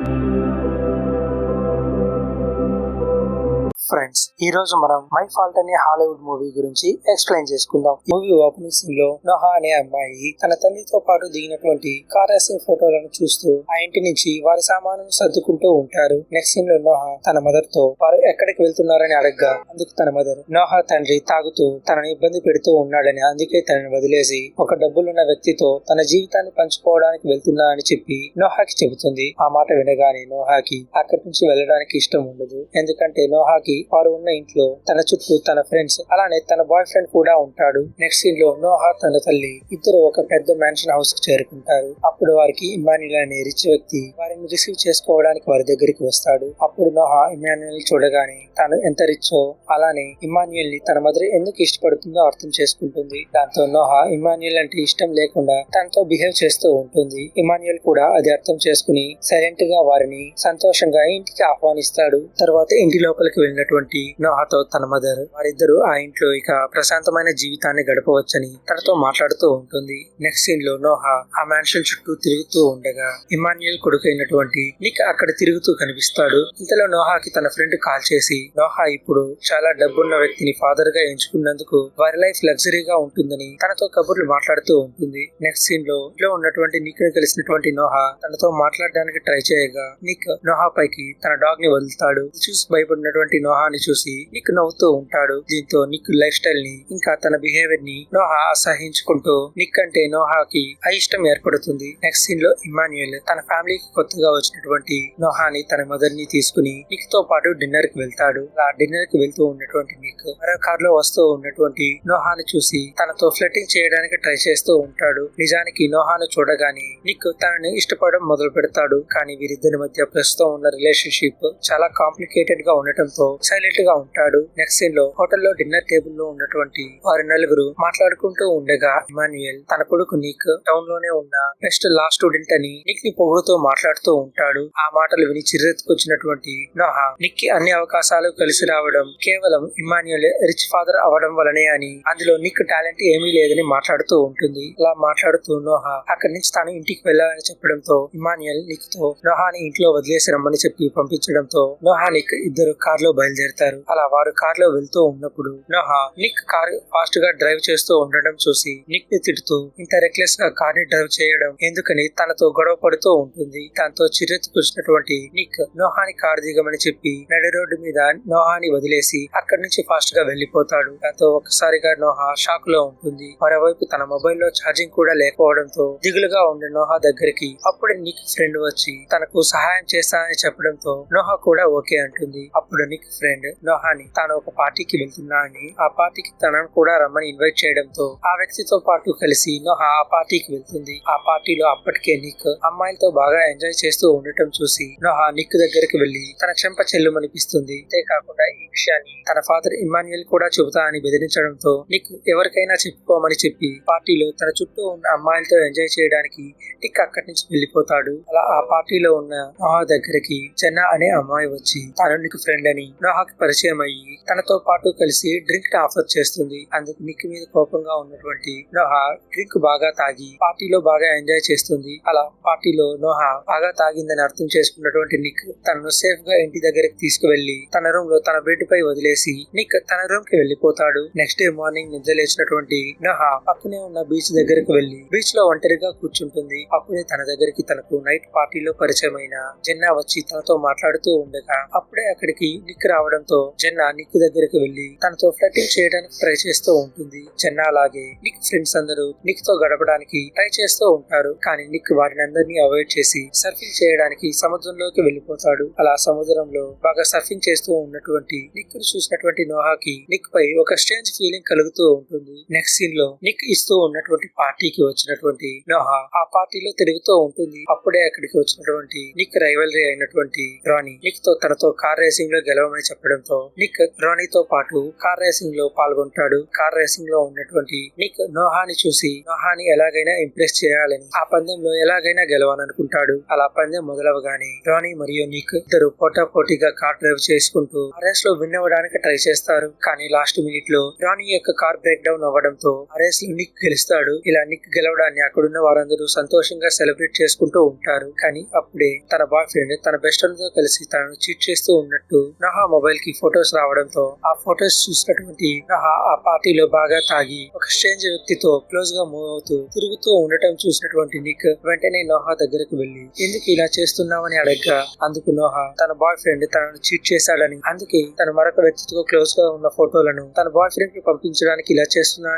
Música friends ఈ రోజు మనం మై ఫాల్ట్ అనే హాలీవుడ్ మూవీ గురించి ఎక్స్ప్లెయిన్ చేసుకుందాం. మూవీ ఓపెనింగ్ సీన్లో నోహా అనే అమ్మాయి తన తల్లితో పాటు దిగినటువంటి కార్ రేసింగ్ ఫోటోలను చూస్తూ ఆ ఇంటి నుంచి వారి సామాను సర్దుకుంటూ ఉంటారు. నెక్స్ట్ సీన్లో నోహా తన మదర్తో వారు ఎక్కడికి వెళ్తున్నారని అడగ్గా? అందుకు తన మదర్ నోహా తండ్రి తాగుతూ తనను ఇబ్బంది పెడుతూ ఉన్నాడని అందుకే తనని వదిలేసి ఒక డబ్బులున్న వ్యక్తితో తన జీవితాన్ని పంచుకోవడానికి వెళ్తున్నా అని చెప్పి నోహాకి చెబుతుంది. ఆ మాట వినగానే నోహాకి అక్కడి నుంచి వెళ్ళడానికి ఇష్టం ఉండదు. ఎందుకంటే నోహాకి వారు ఉన్న ఇంట్లో తన చుట్టూ తన ఫ్రెండ్స్ అలానే తన బాయ్ ఫ్రెండ్ కూడా ఉంటాడు. నెక్స్ట్ సీన్లో నోహా తన తల్లి ఇద్దరు ఒక పెద్ద మ్యాన్షన్ హౌస్కి చేరుకుంటారు. అప్పుడు వారికి ఇమాన్యుల్ అనే రిచ్ వ్యక్తి వారిని రిసీవ్ చేసుకోవడానికి వారి దగ్గరికి వస్తాడు. అప్పుడు నోహా ఇమాన్యుల్ చూడగానే తాను ఎంత రిచ్చో అలానే ఇమాన్యుల్ని తన మదర్ ఎందుకు ఇష్టపడుతుందో అర్థం చేసుకుంటుంది. దాంతో నోహా ఇమాన్యుల్ అంటే ఇష్టం లేకుండా తనతో బిహేవ్ చేస్తూ ఉంటుంది. ఇమాన్యుల్ కూడా అది అర్థం చేసుకుని సైలెంట్గా వారిని సంతోషంగా ఇంటికి ఆహ్వానిస్తాడు. తర్వాత ఇంటి లోపలికి ఉన్నటువంటి నోహాతో తన మదర్ వారిద్దరూ ఆ ఇంట్లో ఇక ప్రశాంతమైన జీవితాన్ని గడపవచ్చని తనతో మాట్లాడుతూ ఉంటుంది. నెక్స్ట్ సీన్లో నోహా ఆ మ్యాన్షన్ చుట్టూ తిరుగుతూ ఉండగా ఇమాన్యుయల్ కొడుకైనటువంటి నిక్ అక్కడ తిరుగుతూ కనిపిస్తాడు. ఇంతలో నోహాకి తన ఫ్రెండ్ కాల్ చేసి నోహా ఇప్పుడు చాలా డబ్బున్న వ్యక్తిని ఫాదర్గా ఎంచుకున్నందుకు వారి లైఫ్ లగ్జరీగా ఉంటుందని తనతో కబుర్లు మాట్లాడుతూ ఉంటుంది. నెక్స్ట్ సీన్లో ఇంట్లో ఉన్నటువంటి నిక్ కలిసినటువంటి నోహా తనతో మాట్లాడడానికి ట్రై చేయగా నిక్ నోహా పైకి తన డాగ్ని వదులుతాడు. చూసి భయపడినటువంటి నోహాని చూసి నిక్ నవ్వుతూ ఉంటాడు. దీంతో నిక్ లైఫ్ స్టైల్ని ఇంకా తన బిహేవియర్ని నోహా అసహించుకుంటూ నిక్ అంటే నోహాకి అయిష్టం ఏర్పడుతుంది. నెక్స్ట్ సీన్లో ఇమాన్యుయల్ తన ఫ్యామిలీకి కొత్తగా వచ్చినటువంటి నోహాని తన మదర్ని తీసుకుని నిక్తో పాటు డిన్నర్కి వెళ్తాడు. ఆ డిన్నర్కి వెళ్తూ ఉన్నటువంటి నిక్ మరో కార్లో వస్తూ ఉన్నటువంటి నోహాని చూసి తనతో ఫ్లటింగ్ చేయడానికి ట్రై చేస్తూ ఉంటాడు. నిజానికి నోహాను చూడగానే నిక్ తనని ఇష్టపడడం మొదలు పెడతాడు. కానీ వీరిద్దరి మధ్య ప్రస్తుతం ఉన్న రిలేషన్షిప్ చాలా కాంప్లికేటెడ్గా ఉండటంతో సైలెంట్గా ఉంటాడు. నెక్స్ట్ సీన్లో హోటల్లో డిన్నర్ టేబుల్లో ఉన్నటువంటి వారి నలుగురు మాట్లాడుకుంటూ ఉండగా ఇమాన్యుయల్ తన కొడుకు నిక్ టౌన్లోనే ఉన్న బెస్ట్ లా స్టూడెంట్ అని నిక్ని పొగుడుతూ మాట్లాడుతూ ఉంటాడు. ఆ మాటలు విని చిర్రెత్తుకొచ్చినటువంటి నోహా నిక్కి అన్ని అవకాశాలు కలిసి రావడం కేవలం ఇమాన్యుయల్ రిచ్ ఫాదర్ అవడం వలనే అని అందులో నిక్ టాలెంట్ ఏమీ లేదని మాట్లాడుతూ ఉంటుంది. అలా మాట్లాడుతూ నోహా అక్కడి నుంచి తాను ఇంటికి వెళ్ళాలని చెప్పడంతో ఇమాన్యుయల్ నిక్తో నోహాని ఇంట్లో వదిలేసి రమ్మని చెప్పి పంపించడంతో నోహా నిక్ ఇద్దరు కార్లో బయలుదేరతారు. అలా వారు కార్లో వెళ్తూ ఉన్నప్పుడు నోహా నిక్ కార్ ఫాస్ట్గా డ్రైవ్ చేస్తూ ఉండడం చూసి నిక్ని తిడుతూ ఇంత రెక్లెస్గా కార్ని డ్రైవ్ చేయడం ఎందుకని తనతో గొడవ పడుతూ ఉంటుంది. దాంతో చిరెత్తుకొచ్చినటువంటి నిక్ నోహాని కార్ దిగమని చెప్పి నడి రోడ్డు మీద నోహాని వదిలేసి అక్కడి నుంచి ఫాస్ట్గా వెళ్ళిపోతాడు దాంతో ఒక్కసారిగా నోహా షాక్లో ఉంటుంది మరోవైపు తన మొబైల్లో ఛార్జింగ్ కూడా లేకపోవడంతో దిగులుగా ఉండే నోహా దగ్గరికి అప్పుడు నిక్ ఫ్రెండ్ వచ్చి తనకు సహాయం చేస్తానని చెప్పడంతో నోహా కూడా ఓకే అంటుంది. అప్పుడు నిక్ ఫ్రెండ్ నోహాని తాను ఒక పార్టీకి వెళ్తున్నా అని ఆ పార్టీకి తనను కూడా రమ్మని ఇన్వైట్ చేయడంతో ఆ వ్యక్తితో పాటు కలిసి నోహా ఆ పార్టీకి వెళ్తుంది. ఆ పార్టీలో అప్పటికే నిక్ అమ్మాయిలతో బాగా ఎంజాయ్ చేస్తూ ఉండటం చూసి నోహా నిక్ దగ్గరికి వెళ్ళి తన చెంప చెల్లుమనిపిస్తుంది. అంతేకాకుండా ఈ విషయాన్ని తన ఫాదర్ ఇమాన్యుయల్ కూడా చెబుతా అని బెదిరించడంతో నిక్ ఎవరికైనా చెప్పుకోమని చెప్పి పార్టీలో తన చుట్టూ ఉన్న అమ్మాయిలతో ఎంజాయ్ చేయడానికి నిక్ అక్కడి నుంచి వెళ్ళిపోతాడు అలా ఆ పార్టీలో ఉన్న నోహా దగ్గరికి చెన్న అనే అమ్మాయి వచ్చి తను నీకు ఫ్రెండ్ అని నోహాకి పరిచయం అయ్యి తనతో పాటు కలిసి డ్రింక్ ఆఫర్ చేస్తుంది. అందుకు నిక్ మీద కోపంగా ఉన్నటువంటి నోహా డ్రింక్ బాగా తాగి పార్టీలో బాగా ఎంజాయ్ చేస్తుంది. అలా పార్టీలో నోహా బాగా తాగిందని అర్థం చేసుకున్నటువంటి నిక్ తనను సేఫ్గా ఇంటి దగ్గరికి తీసుకువెళ్ళి తన రూమ్లో తన బెడ్ పై వదిలేసి నిక్ తన రూమ్కి వెళ్ళిపోతాడు నెక్స్ట్ డే మార్నింగ్ నిద్ర లేచినటువంటి నోహా పక్కనే ఉన్న బీచ్ దగ్గరకు వెళ్ళి బీచ్లో ఒంటరిగా కూర్చుంటుంది. అప్పుడే తన దగ్గరికి తనకు నైట్ పార్టీలో పరిచయమైన జెన్నా వచ్చి తనతో మాట్లాడుతూ ఉండగా అప్పుడే అక్కడికి నిక్ రావడంతో జెన్నా నిక్ దగ్గరకు వెళ్ళి తనతో ఫ్లటింగ్ చేయడానికి ట్రై చేస్తూ ఉంటుంది. జెన్నా అలాగే నిక్ ఫ్రెండ్స్ అందరూ నిక్తో గడపడానికి ట్రై చేస్తూ ఉంటారు. కానీ నిక్ వారిని అందరినీ అవాయిడ్ చేసి సర్ఫింగ్ చేయడానికి సముద్రంలోకి వెళ్ళిపోతాడు అలా సముద్రంలో బాగా సర్ఫింగ్ చేస్తూ ఉన్నటువంటి నిక్ చూసినటువంటి నోహాకి నిక్ పై ఒక స్ట్రేంజ్ ఫీలింగ్ కలుగుతూ ఉంటుంది. నెక్స్ట్ సీన్లో నిక్ ఇస్తూ ఉన్నటువంటి పార్టీకి వచ్చినటువంటి నోహా ఆ పార్టీలో తిరుగుతూ ఉంటుంది. అప్పుడే అక్కడికి వచ్చినటువంటి నిక్ రైవల్రీ అయినటువంటి రాణి నిక్తో తనతో కార్ రేసింగ్లో గెలవమని చెప్పడంతో నిక్ రాణితో పాటు కార్ రేసింగ్లో పాల్గొంటాడు. కార్ రేసింగ్లో ఉన్నటువంటి నిక్ నోహాని చూసి నోహాని ఎలాగైనా ఇంప్రెస్ చేయాలని ఆ పందెంలో ఎలాగైనా గెలవాలనుకుంటాడు. అలా పందెం మొదలవగానే రాణి మరియు నిక్ ఇద్దరు పోటా పోటీగా కార్ డ్రైవ్ చేసుకుంటూ రేస్లో విన్ అవ్వడానికి ట్రై చేస్తారు. కానీ లాస్ట్ మినిట్లో రాణి యొక్క కార్ బ్రేక్ డౌన్ అవ్వడం ఉండడంతో రేస్లో నిక్ గెలుస్తాడు. ఇలా నిక్ గెలవడాన్ని అక్కడున్న వారందరూ సంతోషంగా సెలబ్రేట్ చేసుకుంటూ ఉంటారు. కానీ అప్పుడే తన బాయ్ ఫ్రెండ్ తన బెస్ట్ ఫ్రెండ్తో కలిసి తనను చీట్ చేస్తూ ఉన్నట్టు నహా మొబైల్కి ఫొటోస్ రావడంతో ఆ ఫొటోస్ చూసినటువంటి నహా ఆ పార్టీలో బాగా తాగి ఒక స్ట్రేంజ్ వ్యక్తితో క్లోజ్గా మూవ్ అవుతూ తిరుగుతూ ఉండటం చూసినటువంటి నిక్ వెంటనే నోహా దగ్గరకు వెళ్ళి ఎందుకు ఇలా చేస్తున్నామని అడగ్గా? అందుకు నోహా తన బాయ్ ఫ్రెండ్ తనను చీట్ చేశాడని అందుకే తన మరొక వ్యక్తితో క్లోజ్గా ఉన్న ఫోటోలను తన బాయ్ ఫ్రెండ్కి పంపించడానికి ఇలా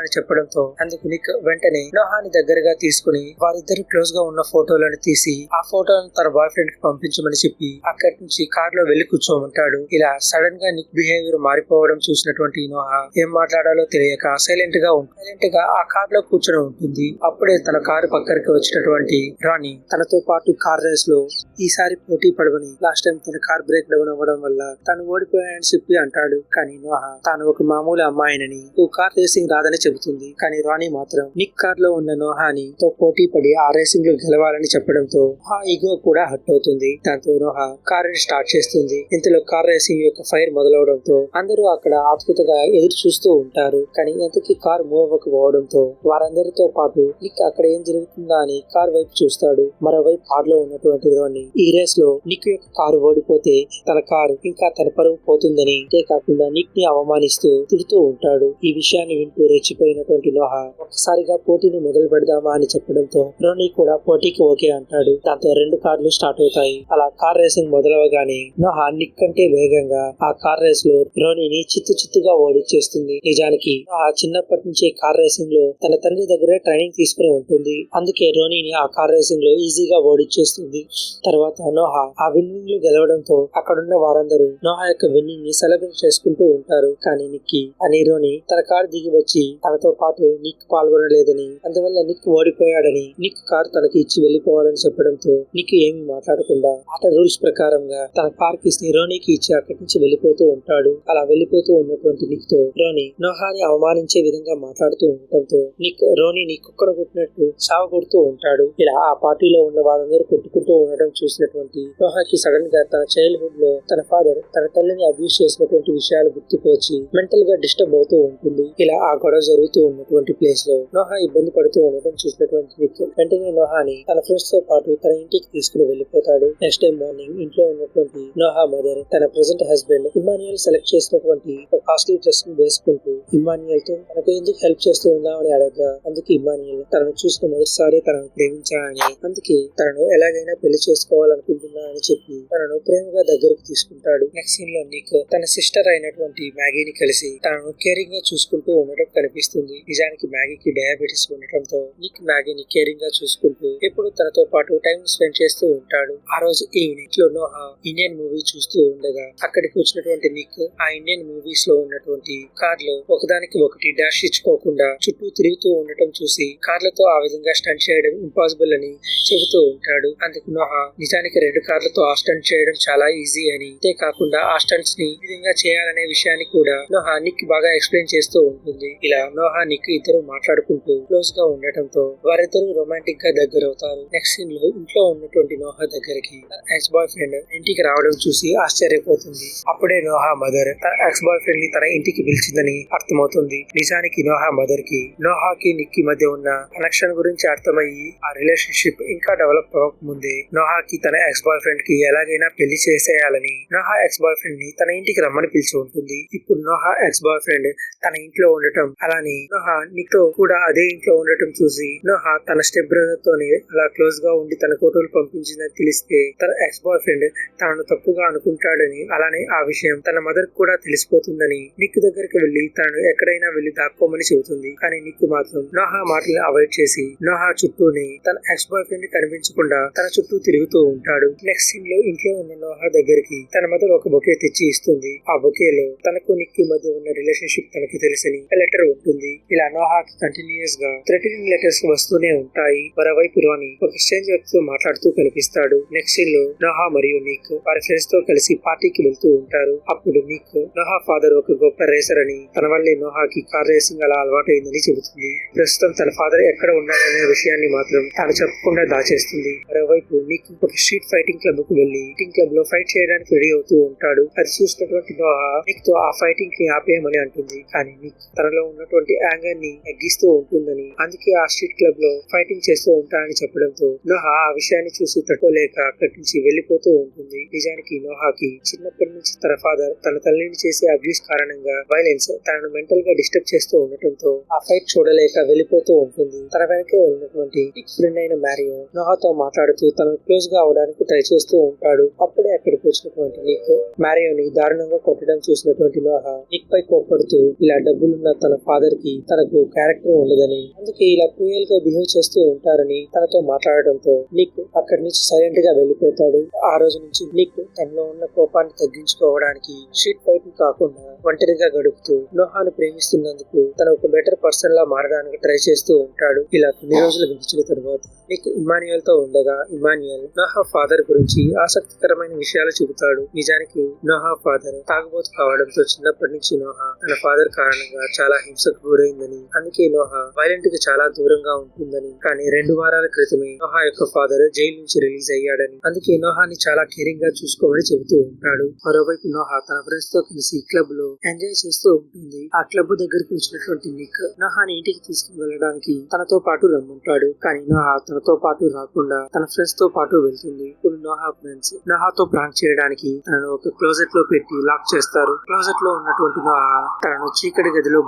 అని చెప్పడంతో అందుకు నిక్ వెంటనే నోహాని దగ్గరగా తీసుకుని వారిద్దరు క్లోజ్గా ఉన్న ఫోటోలను తీసి ఆ ఫోటోలను తన బాయ్ ఫ్రెండ్కి పంపించమని చెప్పి అక్కడి నుంచి కార్లో వెళ్ళి కూర్చోమంటాడు. ఇలా సడన్గా నిక్ బిహేవియర్ మారిపోవడం చూసినటువంటి నోహా ఏం మాట్లాడాలో తెలియక సైలెంట్గా సైలెంట్గా ఆ కార్లో కూర్చొని ఉంటుంది. అప్పుడే తన కారు పక్కరికి వచ్చినటువంటి రాణి తనతో పాటు కార్ రేస్లో ఈసారి పోటీ పడవని లాస్ట్ టైం తన కార్ బ్రేక్ డౌన్ అవ్వడం వల్ల తను ఓడిపోయాడని చెప్పి అంటాడు. కానీ నోహా తాను ఒక మామూలు అమ్మాయినని ఓ కార్ రేసింగ్ రాదని చెబుతుంది కానీ రాణి మాత్రం నిక్ కార్లో ఉన్న నోహాని తో పోటీ పడి ఆ రేసింగ్లో గెలవాలని చెప్పడంతో ఆ ఈగో కూడా హట్ అవుతుంది. దాంతో నోహా కార్ని స్టార్ట్ చేస్తుంది. ఇంతలో కార్ రేసింగ్ యొక్క ఫైర్ మొదలవడంతో అందరూ అక్కడ ఆతృతగా ఎదురు చూస్తూ ఉంటారు. కానీ ఎంతకి కార్ మూవ్ అవ్వకపోవడంతో వారందరితో పాటు నిక్ అక్కడ ఏం జరుగుతుందా అని కార్ వైపు చూస్తాడు. మరోవైపు కార్లో ఉన్నటువంటి రోని ఈ రేస్లో నిక్ యొక్క కారు ఓడిపోతే తన కారు ఇంకా తన పరువు పోతుందని అంతేకాకుండా నిక్ని అవమానిస్తూ తిడుతూ ఉంటాడు. ఈ విషయాన్ని వింటూ రెచ్చిపోయినటువంటి లోహ ఒక్కసారిగా పోటీని మొదలు పెడదామా అని చెప్పడంతో రోనీ కూడా పోటీకి ఓకే అంటాడు. దాంతో రెండు కార్లు స్టార్ట్ అవుతాయి. అలా కార్ రేసింగ్ మొదలవగానే నోహా నిక్ వేగంగా ఆ కార్ రేస్లో రోనీని చిత్తు చిత్తుగా ఓడిచ్చేస్తుంది నిజానికి ఆ చిన్నప్పటి నుంచి కార్ రేసింగ్లో తన తండ్రి దగ్గరే ట్రైనింగ్ తీసుకుని ఉంటుంది. అందుకే రోనీని ఆ కార్ రేసింగ్లో ఈజీగా ఓడిచ్చేస్తుంది తర్వాత నోహా ఆ విన్నింగ్లో గెలవడంతో అక్కడున్న వారందరూ నోహా యొక్క విన్నింగ్ని సెలబ్రేట్ చేసుకుంటూ ఉంటారు. కానీ నిక్కి అని రోని తన కార్ దిగి వచ్చి తనతో పాటు నిక్ పాల్గొనలేదని అందువల్ల నిక్ ఓడిపోయాడని నిక్ కార్ తనకి ఇచ్చి వెళ్ళిపోవాలని చెప్పడంతో నిక్ ఏమి మాట్లాడకుండా ఆట రూల్స్ ప్రకారంగా తన కార్కి రోనీకి ఇచ్చి అక్కడి నుంచి వెళ్ళిపోతూ ఉంటాడు. అలా వెళ్ళిపోతూ ఉన్నటువంటి నిక్తో రోని నోహాని అవమానించే విధంగా మాట్లాడుతూ ఉండటంతో నిక్ రోనీని కుక్కను కొట్టినట్టు కొడుతూ ఉంటాడు. ఇలా ఆ పార్టీలో ఉన్న వారందరూ కొట్టుకుంటూ ఉండడం చూసినటువంటి నోహాకి సడన్గా తన చైల్డ్హుడ్లో తన ఫాదర్ తన తల్లిని అబ్యూస్ చేసినటువంటి విషయాలు గుర్తుకు వచ్చి మెంటల్గా డిస్టర్బ్ అవుతూ ఉంటుంది. ఇలా ఆ గొడవ జరుగుతూ ఉన్నటువంటి ప్లేస్లో నోహా ఇబ్బంది పడుతూ ఉండటం చూసినటువంటి నిక్ వెంటనే నోహాని తన ఫ్రెండ్స్తో పాటు తన ఇంటికి తీసుకుని వెళ్ళిపోతాడు నెక్స్ట్ డే మార్నింగ్ ఇంట్లో ఉన్నటువంటి నోహా మదర్ తన ప్రెసెంట్ హస్బెండ్ ఇమాన్యుయల్ సెలెక్ట్ చేసినటువంటి కాస్ట్లీ డ్రెస్ వేసుకుంటూ ఇమాన్యుయల్తో తనకు ఎందుకు హెల్ప్ చేస్తూ ఉందామని అడగగా. అందుకే ఇమాన్యుయల్ తనను చూసిన మొదటిసారి తనను ప్రేమించాలని అందుకే తనను ఎలాగైనా పెళ్ళి చేసుకోవాలనుకుంటున్నా అని చెప్పి తనను ప్రేమగా దగ్గరకు తీసుకుంటాడు. నెక్స్ట్ సీన్లో నిక్ తన సిస్టర్ అయినటువంటి మ్యాగీని కలిసి తనను కేరింగ్గా చూసుకుంటూ ఉండటం కనిపిస్తుంది. నిజానికి మ్యాగీకి డయాబెటీస్ ఉండటంతో నిక్ మ్యాగీని కేరింగ్గా చూసుకుంటూ ఎప్పుడు తనతో పాటు టైం స్పెండ్ చేస్తూ ఉంటాడు. ఆ రోజు ఈవినింగ్లో నోహా ఇండియన్ మూవీ చూస్తూ ఉండగా అక్కడికి వచ్చినటువంటి నిక్ ఆ ఇండియన్ మూవీస్లో ఉన్నటువంటి కార్లో ఒకదానికి ఒకటి డాష్ ఇచ్చుకోకుండా చుట్టూ తిరుగుతూ ఉండటం చూసి కార్లతో ఆ విధంగా స్టంట్ చేయడం ఇంపాసిబుల్ అని చెబుతూ ఉంటాడు. అందుకు నోహా నిజానికి రెండు కార్లతో ఆ స్టంట్ చేయడం చాలా ఈజీ అని. అంతేకాకుండా ఆ స్టంట్స్ని ఈ విధంగా చేయాలనే విషయాన్ని కూడా నోహా నిక్ బాగా ఎక్స్ప్లెయిన్ చేస్తూ ఉంటుంది. ఇలా నోహా నిక్ ఇద్దరు మాట్లాడుకుంటూ క్లోజ్గా ఉండటంతో వారిద్దరూ రొమాంటిక్గా దగ్గర అవుతారు నెక్స్ట్ సీన్లో ఇంట్లో ఉన్నటువంటి నోహా దగ్గరికి ఎక్స్ బాయ్ ఫ్రెండ్ ఇంటికి రావడం చూసి ఆశ్చర్యపోతుంది. అప్పుడే నోహా మదర్ తన ఎక్స్ బాయ్ ఫ్రెండ్ని తన ఇంటికి పిలిచిందని అర్థమవుతుంది. నిజానికి నోహా మదర్కి నోహాకి నిక్కి మధ్య ఉన్న కనెక్షన్ గురించి అర్థమయ్యి ఆ రిలేషన్షిప్ ఇంకా డెవలప్ అవ్వకముందే నోహాకి తన ఎక్స్ బాయ్ ఫ్రెండ్కి ఎలాగైనా పెళ్ళి చేసేయాలని నోహా ఎక్స్ బాయ్ ఫ్రెండ్ని తన ఇంటికి రమ్మని పిలిచి ఉంటుంది. ఇప్పుడు నోహా ఎక్స్ బాయ్ ఫ్రెండ్ తన ఇంట్లో ఉండటం అలా అలానే నోహా నితో కూడా అదే ఇంట్లో ఉండటం చూసి నోహా తన స్టెప్ బ్రదర్ తోనే అలా క్లోజ్గా ఉండి తన ఫోటోలు పంపించిందని తెలిస్తే తన ఎక్స్ బాయ్ ఫ్రెండ్ తనను తప్పుగా అనుకుంటాడని అలానే ఆ విషయం తన మదర్ కూడా తెలిసిపోతుందని నిక్ దగ్గరికి వెళ్ళి తనను ఎక్కడైనా వెళ్ళి దాక్కోమని చెబుతుంది. కానీ నిక్ మాత్రం నోహా మాటలు అవాయిడ్ చేసి నోహా చుట్టూని తన ఎక్స్ బాయ్ ఫ్రెండ్ కనిపించకుండా తన చుట్టూ తిరుగుతూ ఉంటాడు. నెక్స్ట్ సీన్లో ఇంట్లో ఉన్న నోహా దగ్గరికి తన మదర్ ఒక బొకే తెచ్చి ఇస్తుంది. ఆ బొకేలో తనకు నిక్ మధ్య ఉన్న రిలేషన్షిప్ తనకి తెలుసని లెటర్ ఉంటుంది ఇలా నోహాకి కంటిన్యూస్గా థ్రెటనింగ్ లెటర్స్ వస్తూనే ఉంటాయి. మరోవైపు రాని ఒక స్ట్రేంజ్ వ్యక్తితో మాట్లాడుతూ కనిపిస్తాడు. నెక్స్ట్ సీన్లో నోహా మరియు నీక్ వారి ఫ్రెండ్స్తో కలిసి పార్టీకి వెళ్తూ ఉంటారు. అప్పుడు నీక్ నోహా ఫాదర్ ఒక గొప్ప రేసర్ అని తన వల్లే నోహాకి కార్ రేసింగ్ అలా అలవాటైందని చెబుతుంది. ప్రస్తుతం తన ఫాదర్ ఎక్కడ ఉన్నాడనే విషయాన్ని మాత్రం తాను చెప్పకుండా దాచేస్తుంది. మరోవైపు నీకు ఒక స్ట్రీట్ ఫైటింగ్ క్లబ్కు వెళ్ళి ఫైటింగ్ క్లబ్లో ఫైట్ చేయడానికి రెడీ అవుతూ ఉంటాడు. అది చూసినటువంటి నోహా నీక్తో ఆ ఫైటింగ్కి ఆపేయమని అంటుంది. కానీ నీక్ తనలో ఉన్నటువంటి యాంగర్ని తగ్గిస్తూ ఉంటుందని అందుకే ఆ స్ట్రీట్ క్లబ్లో ఫైటింగ్ చేస్తూ ఉంటానని చెప్పడంతో నోహా ఆ విషయాన్ని చూసి తట్టుకోలేక అక్కడి నుంచి వెళ్ళిపోతూ ఉంటుంది. నిజానికి నోహాకి చిన్నప్పటి నుంచి తన ఫాదర్ తన తల్లిని చేసే అబ్యూస్ కారణంగా వైలెన్స్ తనను మెంటల్గా డిస్టర్బ్ చేస్తూ ఉండటంతో ఆ ఫైట్ చూడలేక వెళ్ళిపోతూ ఉంటుంది. తన వెనకే ఉన్నటువంటి ఫ్రెండ్ అయిన మ్యారియో నోహాతో మాట్లాడుతూ తనకు క్లోజ్గా అవడానికి ట్రై చేస్తూ ఉంటాడు. అప్పుడే అక్కడికి వచ్చినటువంటి నిక్ మ్యారియోని దారుణంగా కొట్టడం చూసినటువంటి నోహా నిక్ పై కోపడుతూ ఇలా డబ్బులున్న తన ఫాదర్ అతనికి తనకు క్యారెక్టర్ ఉండదని అందుకే ఇలా క్రూయల్గా బిహేవ్ చేస్తూ ఉంటారని తనతో మాట్లాడటంతో నిక్ అక్కడి నుంచి సైలెంట్గా వెళ్ళిపోతాడు. ఆ రోజు నుంచి నిక్ తనలో ఉన్న కోపాన్ని తగ్గించుకోవడానికి షీట్ బయట కాకుండా ఒంటరిగా గడుపుతూ నోహాను ప్రేమిస్తున్నందుకు తన ఒక బెటర్ పర్సన్ లా మారడానికి ట్రై చేస్తూ ఉంటాడు. ఇలా కొన్ని రోజులు గడిచిన తర్వాత నిక్ ఇమాన్యుయల్తో ఉండగా ఇమాన్యుయల్ నోహా ఫాదర్ గురించి ఆసక్తికరమైన విషయాలు చెబుతాడు. నిజానికి నోహా ఫాదర్ తాగుబోతు కావడంతో చిన్నప్పటి నుంచి నోహా తన ఫాదర్ కారణంగా చాలా హింసకు గురైందని అందుకే లోహ వైలెంట్కి చాలా దూరంగా ఉంటుందని. కానీ రెండు వారాల క్రితమే లోహ యొక్క ఫాదర్ జైలు నుంచి రిలీజ్ అయ్యాడని. అందుకే నోహాని చాలా కేరింగ్గా చూసుకోమని చెబుతూ ఉంటాడు. మరోవైపు లోహ తన ఫ్రెండ్స్తో కలిసి క్లబ్లో ఎంజాయ్ చేస్తూ ఉంటుంది. ఆ క్లబ్ దగ్గరికి వచ్చినటువంటి నిక్ లోహాని ఇంటికి తీసుకుని వెళ్ళడానికి తనతో పాటు రమ్మంటాడు. కానీ నోహా తనతో పాటు రాకుండా తన ఫ్రెండ్స్తో పాటు వెళ్తుంది. ఇప్పుడు నోహా ఫ్రెండ్స్ లోహాతో ప్రాంక్ చేయడానికి తనను ఒక క్లోజెట్లో పెట్టి లాక్ చేస్తారు. క్లోజెట్లో ఉన్నటువంటి లోహ తనను చీకటి గదిలో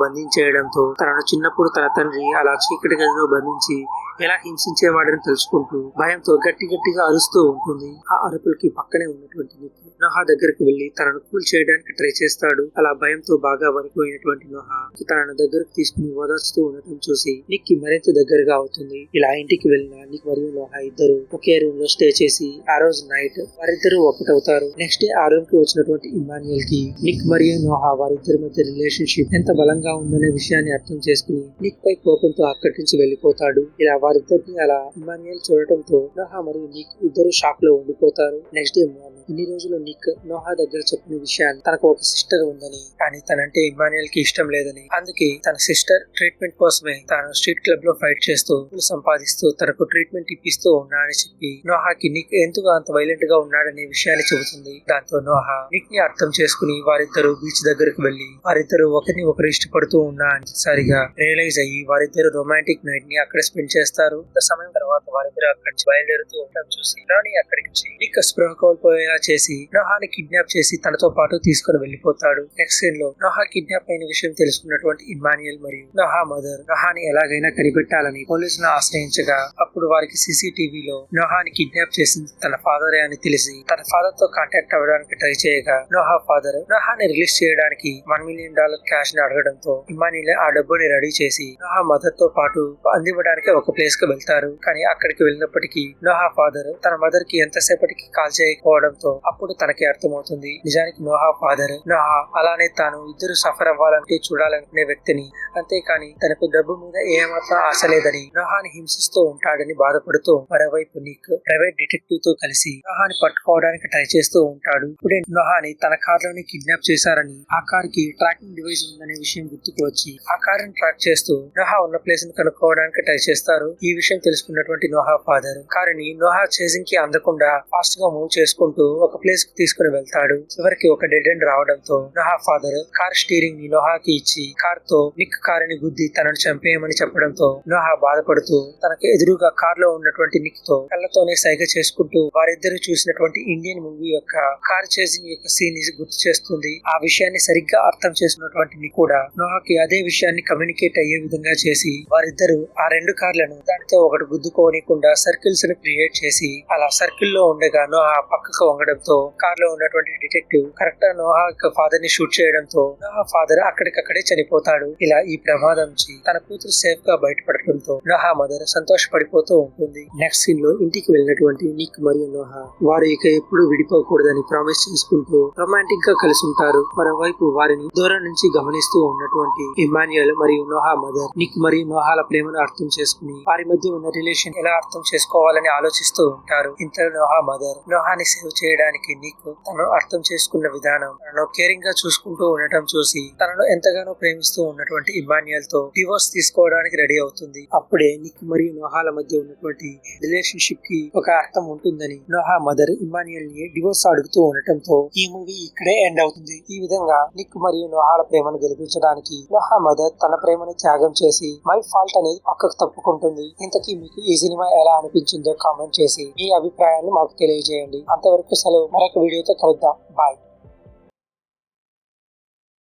చేయడంతో తనను చిన్నప్పుడు తన తండ్రి అలా చీకటి గదిలో బంధించి ఎలా హింసించేవాడని తెలుసుకుంటూ భయంతో గట్టి గట్టిగా అరుస్తూ ఉంటుంది. ఆ అరుపులకి పక్కనే ఉన్నటువంటి నిఖిల్ నోహా దగ్గరికి వెళ్ళి తనను కూల్ చేయడానికి ట్రై చేస్తాడు. అలా భయంతో బాగా వణికిపోయినటువంటి నోహా తనను దగ్గరకు తీసుకుని ఓదార్చుతూ ఉండటం చూసి నిక్కి మరింత దగ్గరగా అవుతుంది. ఇలా ఇంటికి వెళ్ళిన నిక్ మరియు నోహా ఇద్దరు ఒకే రూమ్లో స్టే చేసి ఆ రోజు నైట్ వారిద్దరూ ఒకటవుతారు నెక్స్ట్ డే ఆ రూమ్కి వచ్చినటువంటి ఇమాన్యుయల్కి నిక్ మరియు నోహా వారిద్దరి మధ్య రిలేషన్షిప్ ఎంత బలంగా ఉందనే విషయాన్ని అర్థం చేసుకుని నిక్ పై కోపంతో అక్కడి నుంచి వెళ్ళిపోతాడు ఇలా వారిద్దరిని అలా ఇమాన్యుయల్ చూడటంతో నోహా మరియు నిక్ ఇద్దరు షాక్లో ఉండిపోతారు. Next day morning. ఇన్ని రోజులు నిక్ నోహా దగ్గర చెప్పిన విషయాన్ని తనకు ఒక సిస్టర్ ఉందని కానీ తనంటే ఇమాన్యుయల్కి ఇష్టం లేదని. అందుకే తన సిస్టర్ ట్రీట్మెంట్ కోసమే తాను స్ట్రీట్ క్లబ్లో ఫైట్ చేస్తూ సంపాదిస్తూ తనకు ట్రీట్మెంట్ ఇప్పిస్తూ ఉన్నాడని చెప్పి నోహాకి నిక్ ఎందుకు అంత వైలెంట్గా ఉన్నాడనే విషయాన్ని చెబుతుంది. దాంతో నోహా నిక్ని అర్థం చేసుకుని వారిద్దరూ బీచ్ దగ్గరకు వెళ్ళి వారిద్దరూ ఒకరిని ఒకరు ఇష్టపడుతూ ఉన్నా అని సరిగా రియలైజ్ అయ్యి వారిద్దరు రొమాంటిక్ నైట్ని అక్కడ స్పెండ్ చేస్తారు. కొంత సమయం తర్వాత వారిద్దరు అక్కడి నుంచి బయలుదేరుతూ ఉండడం చూసి నాని అక్కడికి నిక్ స్పృహ కోల్పోయేలా చేసి నోహాని కిడ్నాప్ చేసి తనతో పాటు తీసుకుని వెళ్ళిపోతాడు నెక్స్ట్ సీన్లో నోహా కిడ్నాప్ అయిన విషయం తెలుసుకున్నటువంటి ఇమాన్యుయల్ మరియు నోహా మదర్. నోహాని ఎలాగైనా కనిపెట్టాలని పోలీసులను ఆశ్రయించగా అప్పుడు వారికి సీసీటీవీలో నోహాని కిడ్నాప్ చేసింది తన ఫాదరే అని తెలిసి తన ఫాదర్తో కాంటాక్ట్ అవ్వడానికి ట్రై చేయగా నోహా ఫాదర్ నోహాని రిలీజ్ చేయడానికి వన్ మిలియన్ డాలర్ క్యాష్ని అడగడంతో ఇమాన్యుల్ ఆ డబ్బుని రెడీ చేసి నోహా మదర్తో పాటు అందివ్వడానికి ఒక ప్లేస్కు వెళ్తారు. కానీ అక్కడికి వెళ్ళినప్పటికీ నోహా ఫాదర్ తన మదర్కి ఎంతసేపటికి కాల్ చేయకపోవడంతో అప్పుడు తనకి అర్థమవుతుంది నిజానికి నోహా ఫాదర్ నోహా అలానే తాను ఇద్దరు సఫర్ అవ్వాలంటే చూడాలనుకునే వ్యక్తిని. అంతేకాని తనకు డబ్బు మీద ఏమాత్రం ఆశ లేదని నోహాని హింసిస్తూ ఉంటాడని బాధపడుతూ మరోవైపు నిక్ ప్రైవేట్ డిటెక్టివ్తో కలిసి నోహాని పట్టుకోవడానికి ట్రై చేస్తూ ఉంటాడు. ఇప్పుడే నోహాని తన కార్లోని కిడ్నాప్ చేశారని ఆ కార్కి ట్రాకింగ్ డివైస్ ఉందనే విషయం గుర్తుకు వచ్చి ఆ కార్ని ట్రాక్ చేస్తూ నోహా ఉన్న ప్లేస్ని కనుక్కోవడానికి ట్రై చేస్తారు. ఈ విషయం తెలుసుకున్నటువంటి నోహా ఫాదర్ కారుని నోహా చేసింగ్కి అందకుండా ఫాస్ట్గా మూవ్ చేసుకుంటూ ఒక ప్లేస్కి తీసుకుని వెళ్తాడు. చివరికి ఒక డెడ్ ఎండ్ రావడంతో నోహా ఫాదర్ కార్ స్టీరింగ్ని నోహాకి ఇచ్చి కార్తో నిక్ కారుని గుద్ది తనను చంపేయమని చెప్పడంతో నోహా బాధపడుతూ తనకు ఎదురుగా కార్లో ఉన్నటువంటి నిక్తో కళ్ళతోనే సైగ చేసుకుంటూ వారిద్దరూ చూసినటువంటి ఇండియన్ మూవీ యొక్క కార్ చేసింగ్ యొక్క సీన్ గుర్తు చేస్తుంది. ఆ విషయాన్ని సరిగ్గా అర్థం చేసుకున్నటువంటి నిక్ కూడా నోహాకి అదే విషయాన్ని కమ్యూనికేట్ అయ్యే విధంగా చేసి వారిద్దరూ ఆ రెండు కార్లను దానితో ఒకటి గుద్దుకోనికుండా సర్కిల్స్ని క్రియేట్ చేసి అలా సర్కిల్లో ఉండగా నోహా పక్కకు వంగడంతో కార్లో ఉన్నటువంటి డిటెక్టివ్ కరెక్ట్గా నోహా యొక్క ఫాదర్ని షూట్ చేయడంతో నోహా ఫాదర్ అక్కడికక్కడే చనిపోతాడు. ఇలా ఈ ప్రమాదం నుంచి తన కూతురు సేఫ్గా బయటపడటంతో నోహా మదర్ సంతోషపడిపోతూ ఉంటుంది. నెక్స్ట్ సీన్లో ఇంటికి వెళ్ళినటువంటి నిక్ మరియు నోహా వారు ఇక ఎప్పుడు విడిపోకూడదని ప్రామిస్ చేసుకుంటూ రొమాంటిక్గా కలిసి ఉంటారు. మరోవైపు వారిని దూరం నుంచి గమనిస్తూ ఉన్నటువంటి ఇమాన్యుయల్ మరియు నోహా మదర్ నిక్ మరియు నోహాల ప్రేమను అర్థం చేసుకుని వారి మధ్య ఉన్న రిలేషన్ ఎలా అర్థం చేసుకోవాలని ఆలోచిస్తూ ఉంటారు. ఇంతలో నోహా మదర్ నోహాని సేవ్ చేయడానికి నీకు తను అర్థం చేసుకున్న విధానం తనను కేరింగ్గా చూసుకుంటూ ఉండటం చూసి తనను ఎంతగానో ప్రేమిస్తూ ఉన్నటువంటి ఇమాన్యుయల్తో డివోర్స్ తీసుకోవడానికి రెడీ అవుతుంది. అప్పుడే నిక్ మరియు నోహాల మధ్య ఉన్నటువంటి రిలేషన్షిప్కి ఒక అర్థం ఉంటుందని నోహా మదర్ ఇమాన్యుయల్ని డివోర్స్ అడుగుతూ ఉండటంతో ఈ మూవీ ఇక్కడే ఎండ్ అవుతుంది. ఈ విధంగా నిక్ మరియు నోహాల ప్రేమను గెలిపించడానికి నోహా మదర్ తన ప్రేమను త్యాగం చేసి మై ఫాల్ట్ అనేది పక్కకు తప్పుకుంటుంది. ఇంతకీ మీకు ఈ సినిమా ఎలా అనిపించిందో కామెంట్ చేసి మీ అభిప్రాయాన్ని మాకు తెలియజేయండి. అంతవరకు సెలవు. మరొక వీడియోతో కలుద్దాం. బాయ్